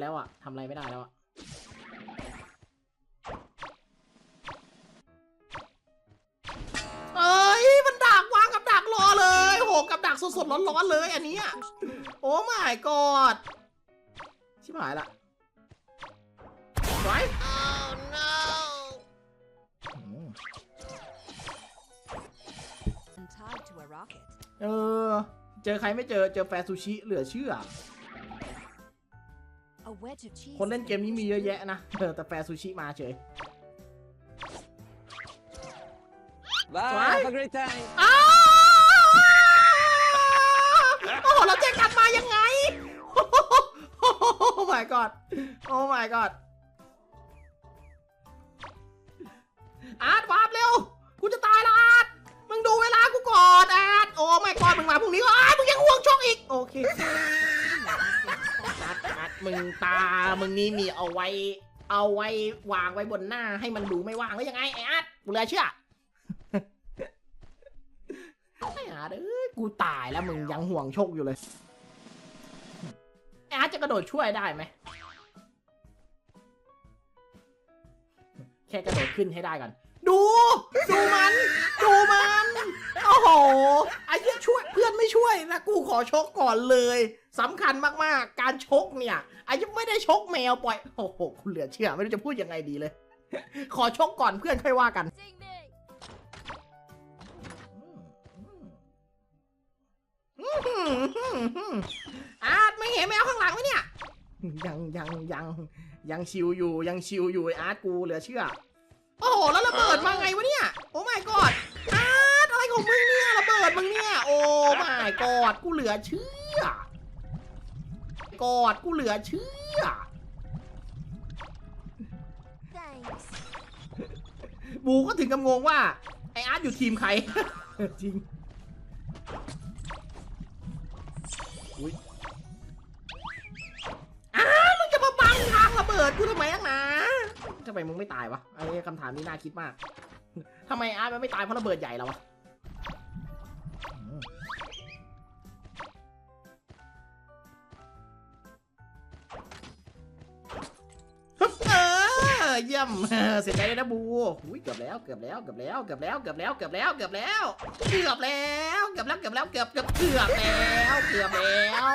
แล้วอะทำอะไรไม่ได้แล้วอะเอ้ย มันดักวางกับดักรอเลยโหกับดักสดๆร้อนๆเลยอันเนี้ยโอ้ my god ชิบหายละไว้ Oh no! อืม And tied to a rocket. เออ เจอใครไม่เจอ เจอแฟร์ซูชิเหลือเชื่อ คนเล่นเกมนี้มีเยอะแยะนะเออแต่แฟร์ซูชิมาเฉย Bye. Why? Have a great time. อ้าวโอ้โหเราแจกกันมายังไง โอ้ my god โอ้ my god อาร์ตวาร์ปเร็ว กูจะตายและอาร์ตมึงดูเวลากูก่อนอาร์ตโอ้ my god มึงมาพรุ่งนี้ก็อาร์ตมึงยังห่วงช่องอีก โอเคอาร์ตอาร์ต มึงตา มึงนี่มีเอาไว้ เอาไว้วางไว้บนหน้า ให้มันดูไม่ว่างแล้วยังไงไอ้อาร์ตกูเลยเชื่อไม่อาร์ตเอ้ยกูตายแล้วมึงยังห่วงโชคอยู่เลยไอ้อาร์ตจะกระโดดช่วยได้ไหมแค่กระโดดขึ้นให้ได้ก่อน ดู ดูมัน ดูมัน โอ้โห ไอ้เหี้ยช่วยเพื่อนไม่ช่วยนะกูขอชกก่อนเลยสำคัญมากๆ การชกเนี่ยไอ้ยังไม่ได้ชกแมวปล่อยโอ้โหคุณเหลือเชื่อไม่รู้จะพูดยังไงดีเลย ขอชกก่อนเพื่อนค่อยว่ากัน Sing me. อาร์ตไม่เห็นแมวข้างหลังไหมเนี่ย ยังยังยังยังชิวอยู่ยังชิวอยู่ไอ้อาร์ตกูเหลือเชื่อ โอ้โห แล้วระเบิดมาไงวะเนี่ย โอ้ my god อาร์ตอะไรของมึงเนี่ยระเบิ ดมึงเนี่ย โอ้ my god กูเหลือเชื่อกอดกูเหลือเชื่อ Thanks. บูก็ถึงกับงงว่า ไออาร์ตอยู่ทีมใคร จริงอุ้ยอ้าวมึงจะมาบังทางระเบิดกูทำไมนักหนาทำไมมึงไม่ตายวะไอ้คำถามนี้น่าคิดมากทำไมอาร์ตมันไม่ตายเพราะระเบิดใหญ่แล้ววะ เยี่ยม เสร็จใจเลยนะบูอุ้ยเกือบแล้วเกือบแล้วเกือบแล้วเกือบแล้วเกือบแล้วเกือบแล้วเกือบแล้วเกือบแล้วเกือบแล้วเกือบแล้วเกือบเกือบเกือบแล้วเกือบแล้ว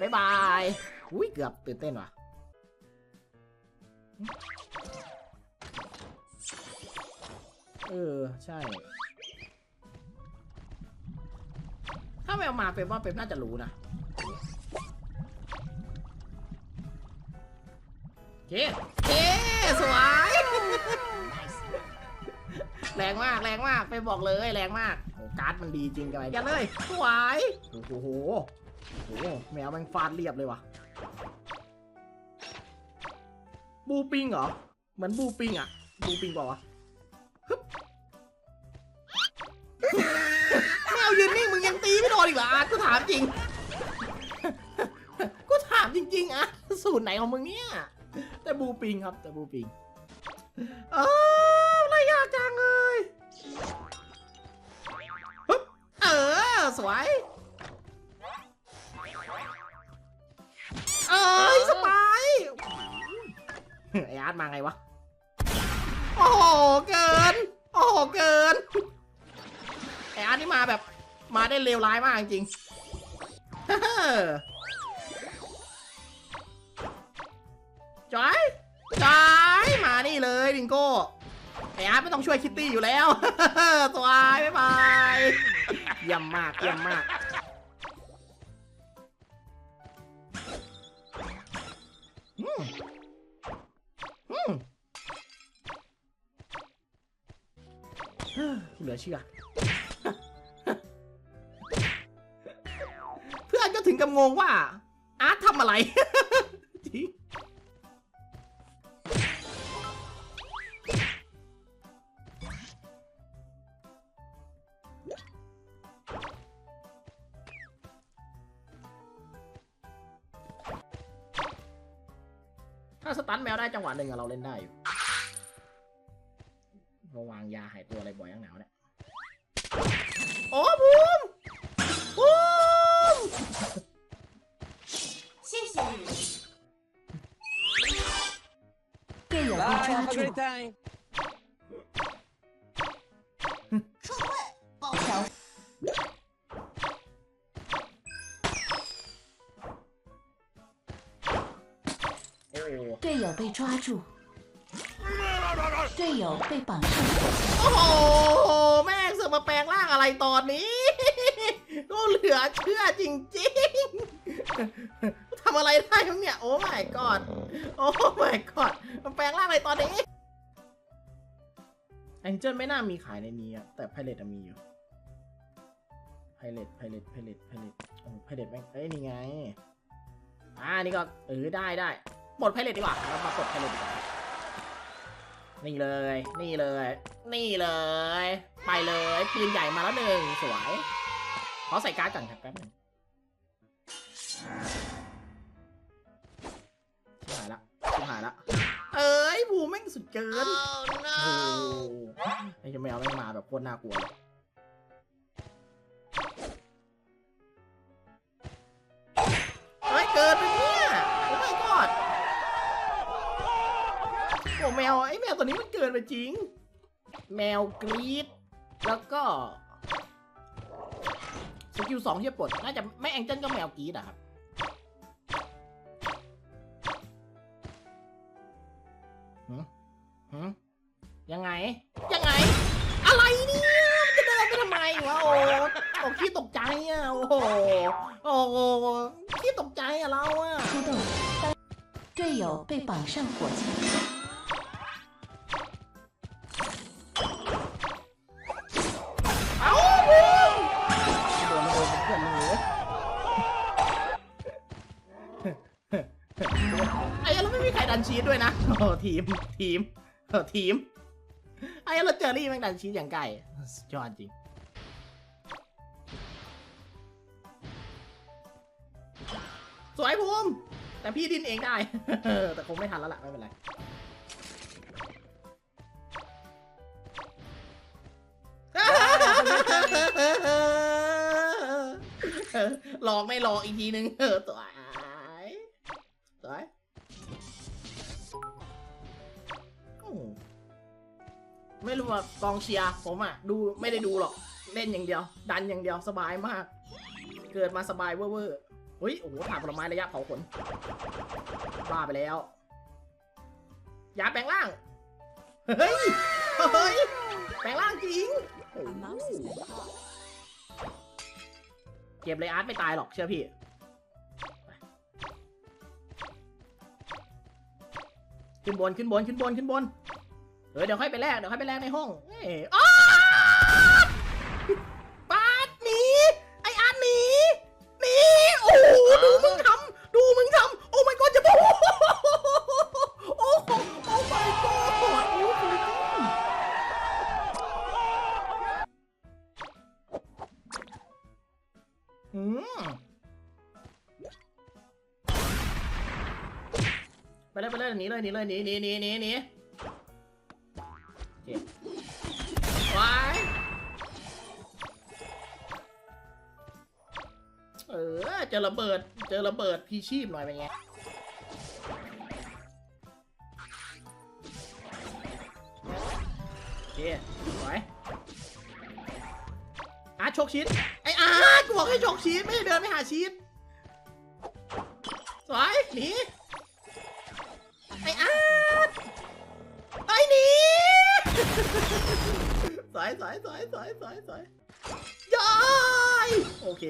บ๊ายบายอุ้ยเกือบตื่นเต้นว่ะเออใช่ ถ้าไม่เอามาเป็นว่าเป็นน่าจะรู้นะ เคโอเคสวยแรงมากแรงมากไปบอกเลยแรงมากโอ้การ์ดมันดีจริงกันไปยันเลยสวยโอ้โหโอ้โหแมวแมันฟาดเรียบเลยว่ะบูปิงเหรอเหมือนบูปิงอะบูปิงเปล่าวะฮึบแมวยืนนิ่งมึงยังตีไม่โดนอีกเหรออาร์ตกูถามจริงกูถามจริงๆอะสูตรไหนของมึงเนี่ย แต่บูปิงครับ แต่บูปิงเอออะไรยากจังเลยฮึบเออ สวย เอ้ยสไปร์ไออาร์ตมาไงวะ โอ้โห เกิน โอ้โห เกิน ไออาร์ตนี่มาแบบ มาได้เลวร้ายมากจริงๆ จอยจอยมานี่เลยดิงโก้ไออาร์ตไม่ต้องช่วยคิตตี้อยู่แล้ว สวายบ๊ายบายเยี่ยมมากเยี่ยมมาก อืมอืมเฮ้อเหลือเชื่อ เพื่อนก็ถึงกับงงว่าอาร์ตทำอะไร ตันแมวได้จังหวะหนึ่งเราเล่นได้อยู่ระวังยาหายตัวอะไรบ่อยยังหนาวเนี่ยโอ้บูมบูมชิชิเก่ 队友被抓住，队友被绑上。 โอ้โห แม่งเสือกมาแปลงร่างอะไรตอนนี้ ก็เหลือเชื่อจริงๆ ทำอะไรได้มั้งเนี่ย โอ้ my god โอ้ my god มันแปลงร่างอะไรตอนนี้แองเจิลไม่น่ามีขายในนี้อะแต่ไพเรตมีอยู่ไพเรตไพเรตไพเรตไพเรตโอ้ไพเรตแม่งเอ้ย นี่ไง อ่า นี่ก็เออได้ได้ ปลดไพเรตดีกว่าเรามาปลดไพเรตดีกว่านี่เลย นี่เลย นี่เลย ไปเลยปืนใหญ่มาแล้วหนึ่งสวย ขอใส่การ์ดก่อนครับแป๊บหนึงชิบหายละชิบหายละ เอ้ยบูแม่งสุดเกิน โอ้โหไอ้เจ้าแมวแม่งมาแบบโคตรน่ากลัว แมว ไอ้แมวตัวนี้มันเกินไปจริง แมวกรีด แล้วก็ สกิลสองที่จะปลด น่าจะไม่แองเจิลก็แมวกรีดอะครับ หืมหืมยังไง ยังไง อะไรเนี่ยมันจะเดินไปทำไมวะโอ้โอ้ขี้ตกใจอ่ะ โอ้โห โอ้โหขี้ตกใจอ่ะเราอ่ะ 出动，队友被绑上火枪。 โอ้ทีมทีมเออทีมไอ้เราเจอรี่แม่งดันชีสอย่างไก่สุดยอดจริงสวยภูมิแต่พี่ดินเองได้ แต่คงไม่ทันแล้วล่ะ ไม่เป็นไร หลอกไม่หลอกอีกทีนึงเออสว ไม่รู้ว่ากองเชียร์ผมอะ ดูไม่ได้ดูหรอก เล่นอย่างเดียว ดันอย่างเดียวสบายมาก เกิดมาสบายเวอวอร์เฮ้ย โอ้โหผ่านผลไม้ระยะเผาขนบ้าไปแล้วอย่าแปลงร่าง เฮ้ย เฮ้ย แปลงร่างจริงเก็บเลยอาร์ตไม่ตายหรอกเชื่อพี่ขึ้นบนขึ้นบนขึ้นบนขึ้นบน เออเดี๋ยวค่อยไปแลกเดี๋ยวค่อยไปแลกในห้องเอ้ยอ้าวปาดหนีไออาร์ตหนีหนีโอ้โหดูมึงทำดูมึงทำโอ้ my god จะบอกโอ้โหโอ้ my god โอ้โหอืมไปเลยไปเลยหนีเลยหนีเลยหนีหนีหนีหนี หนีโอเคไว้เออเจอระเบิด เจอระเบิดพีชีพหน่อยเป็นไงโอเคไว้อาร์ตชกชีสไออาร์ตกูบอกให้ชกชีสไม่เดินไปหาชีสสวยหนี สายสายสายสายสายสายยายโอเค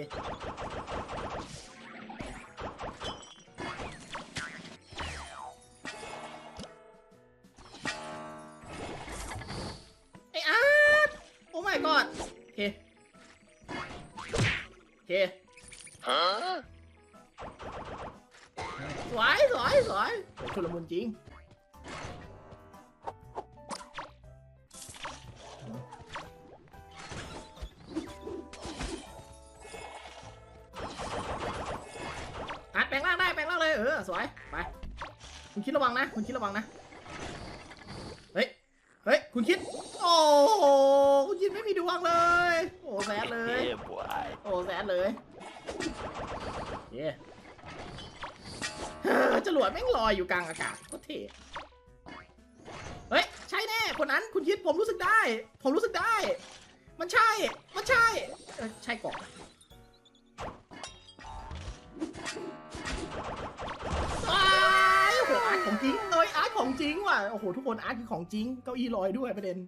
ไออาร์ตโอ้ my god โอเคโอเคสวยสวยสวยโอ้ชุลมุนจริง คุณคิดระวังนะ คุณคิดระวังนะ เฮ้ย เฮ้ย คุณคิด โอ้โหคุณคิดไม่มีดวงเลย โอ้แซดเลย Yeah, boy. โอ้แซดเลยเย้เฮ้อจรวดแม่งลอยอยู่กลางอากาศโคตรเท่นั้นคุณยิดผมรู้สึกได้ ผมรู้สึกได้ มันใช่ มันใช่เออใช่ก่อน โอ้โหทุกคนอาร์ตคือของจริงเก้าอี้ลอยด้วยประเด็น